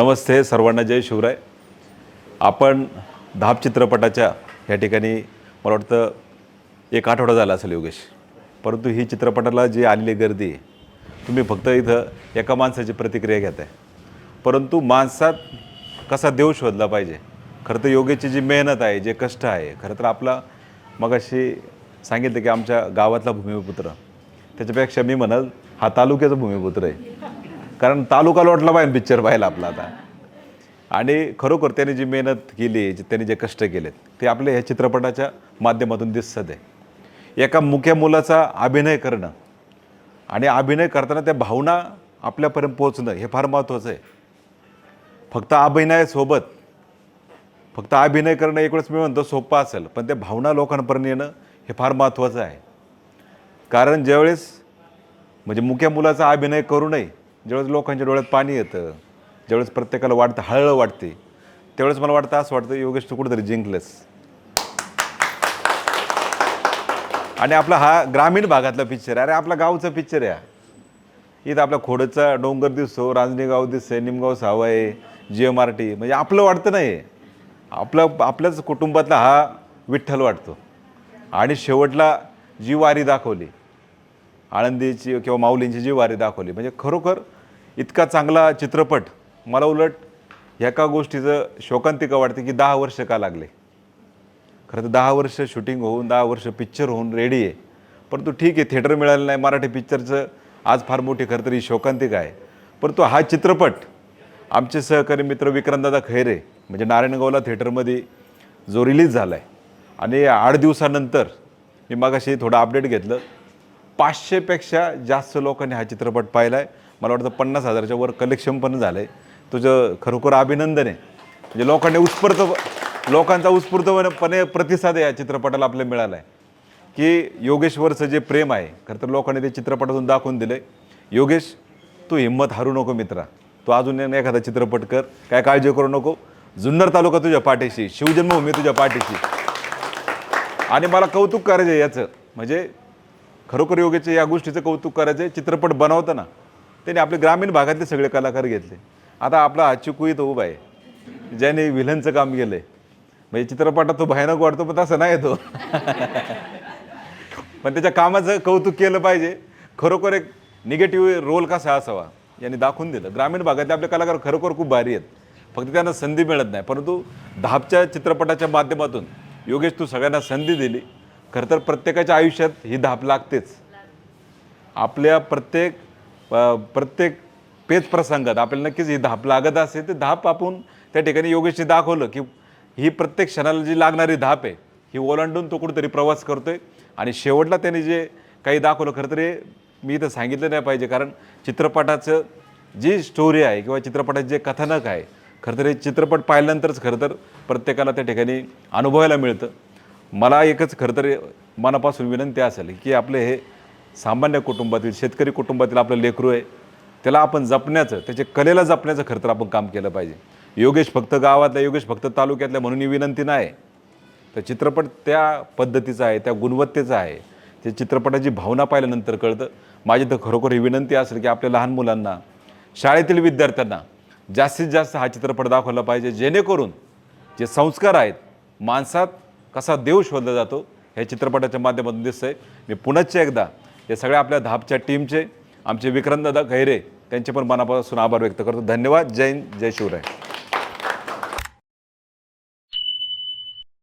नमस्ते सर्वांना जय शिवराय. आपण धाप चित्रपटाच्या या ठिकाणी मला वाटतं एक आठवडा झाला असेल योगेश. परंतु ही चित्रपटाला जी आलेली गर्दी आहे तुम्ही फक्त इथं एका माणसाची प्रतिक्रिया घेताय. परंतु माणसात कसा देव शोधला पाहिजे? खरं तर योगेची जी मेहनत आहे जे कष्ट आहे खरं तर आपला मगाशी सांगितलं की आमच्या गावातला भूमिपुत्र. त्याच्यापेक्षा मी म्हणाल हा तालुक्याचा भूमिपुत्र आहे. कारण तालुका लोटला पाहिजे पिक्चर पाहिला आपला आता. आणि खरोखर त्याने जी मेहनत केली जे- त्याने जे कष्ट केलेत ते आपल्या ह्या चित्रपटाच्या माध्यमातून दिसत आहे. एका मुख्या मुलाचा अभिनय करणं आणि अभिनय करताना त्या भावना आपल्यापर्यंत पोहोचणं हे फार महत्त्वाचं आहे. फक्त अभिनयासोबत फक्त अभिनय करणं एक वेळेस मी म्हणतो सोपं असेल पण त्या भावना लोकांपर्यंत येणं हे फार महत्त्वाचं आहे. कारण ज्यावेळेस म्हणजे मुक्या मुलाचा अभिनय करू नये ज्यावेळेस लोकांच्या डोळ्यात पाणी येतं ज्यावेळेस प्रत्येकाला वाटतं हळहळ वाटते त्यावेळेस मला वाटतं असं वाटतं योगेश तू कुठेतरी जिंकलंस. आणि आपला हा ग्रामीण भागातला पिक्चर आहे. अरे आपला गावचा पिक्चर आहे इथं आपला खोडचा डोंगर दिसतो रांजणी गाव दिसतंय निमगाव सावा आहे जी एम आर टी म्हणजे आपलं वाटतं नाही आपलं आपल्याच कुटुंबातला हा विठ्ठल वाटतो. आणि शेवटला जी वारी दाखवली आळंदीची किंवा माऊलींची जी वारी दाखवली. म्हणजे खरोखर इतका चांगला चित्रपट मला उलट एका गोष्टीचं शोकांतिका वाटते की दहा वर्ष का लागले? खरं तर दहा वर्ष शूटिंग होऊन दहा वर्ष पिक्चर होऊन रेडी आहे. परंतु ठीक आहे थिएटर मिळालं नाही मराठी पिक्चरचं आज फार मोठी खरं तरी शोकांतिका आहे. परंतु हा चित्रपट आमचे सहकारी मित्र विक्रमदादा खैरे म्हणजे नारायणगावला थिएटरमध्ये जो रिलीज झाला आहे आणि आठ दिवसानंतर मी मागाशी थोडं अपडेट घेतलं. पाचशेपेक्षा जास्त लोकांनी हा चित्रपट पाहिला आहे मला वाटतं पन्नास हजाराच्या वर कलेक्शन पण झालं आहे तुझं खरोखर अभिनंदन आहे. म्हणजे लोकांनी उत्स्फूर्त लोकांचा उत्स्फूर्तपणे प्रतिसाद या चित्रपटाला आपल्याला मिळाला आहे की योगेश्वरचं जे प्रेम आहे खरं तर लोकांनी ते चित्रपटातून दाखवून दिलं आहे योगेश तू हिंमत हारू नको मित्रा. तू अजून एखादा चित्रपट कर. काय काळजी करू नको. जुन्नर तालुका तुझ्या पाठीशी शिवजन्मभूमी तुझ्या पाठीशी. आणि मला कौतुक करायचं आहे याचं. म्हणजे खरोखर योग्याचे या गोष्टीचं कौतुक करायचं आहे. चित्रपट बनवताना त्याने आपले ग्रामीण भागातले सगळे कलाकार घेतले. आता आपला हा उभा आहे. ज्याने विलनचं काम केलं आहे म्हणजे चित्रपटात तो भयानक वाटतो पण तसं नाही तो. पण त्याच्या कामाचं कौतुक केलं पाहिजे. खरोखर एक निगेटिव्ह रोल कसा असावा यांनी दाखवून दिलं. ग्रामीण भागातले आपले कलाकार खरोखर खूप भारी आहेत. फक्त त्यांना संधी मिळत नाही. परंतु धापच्या चित्रपटाच्या माध्यमातून योगेश तू सगळ्यांना संधी दिली. खरं तर प्रत्येकाच्या आयुष्यात ही धाप लागतेच. आपल्या प्रत्येक प्रत्येक पेच प्रसंगात आपल्याला नक्कीच ही धाप लागत असेल ते धाप आपण त्या ठिकाणी योगेशने दाखवलं की ही प्रत्येक क्षणाला जी लागणारी धाप आहे ही ओलांडून तो कुठेतरी प्रवास करतोय आणि शेवटला त्याने जे काही दाखवलं खरं तरी मी इथं सांगितलं नाही पाहिजे कारण चित्रपटाचं जी स्टोरी आहे किंवा चित्रपटाचं जे कथानक आहे खरं तर हे चित्रपट पाहिल्यानंतरच खरं तर प्रत्येकाला त्या ठिकाणी अनुभवायला मिळतं. मला एकच खरं तर मनापासून विनंती असेल की आपले हे सामान्य कुटुंबातील शेतकरी कुटुंबातील आपलं लेकरू आहे त्याला आपण जपण्याचं त्याच्या कलेला जपण्याचं खरं तर आपण काम केलं पाहिजे. योगेश फक्त गावातल्या योगेश फक्त तालुक्यातल्या म्हणून ही विनंती नाही. तर चित्रपट त्या पद्धतीचा आहे त्या गुणवत्तेचा आहे. ते चित्रपटाची भावना पाहिल्यानंतर कळतं. माझी तर खरोखर ही विनंती असेल की आपल्या लहान मुलांना शाळेतील विद्यार्थ्यांना जास्तीत जास्त हा चित्रपट दाखवला पाहिजे जेणेकरून जे संस्कार आहेत माणसात कसा देव शोधला जातो ह्या चित्रपटाच्या माध्यमातून दिसतंय. मी पुनश्च एकदा या सगळ्या आपल्या धापच्या टीमचे आमचे विक्रमदादा खैरे त्यांचे पण मनापासून आभार व्यक्त करतो. धन्यवाद. जय हिंद. जय शिवराय.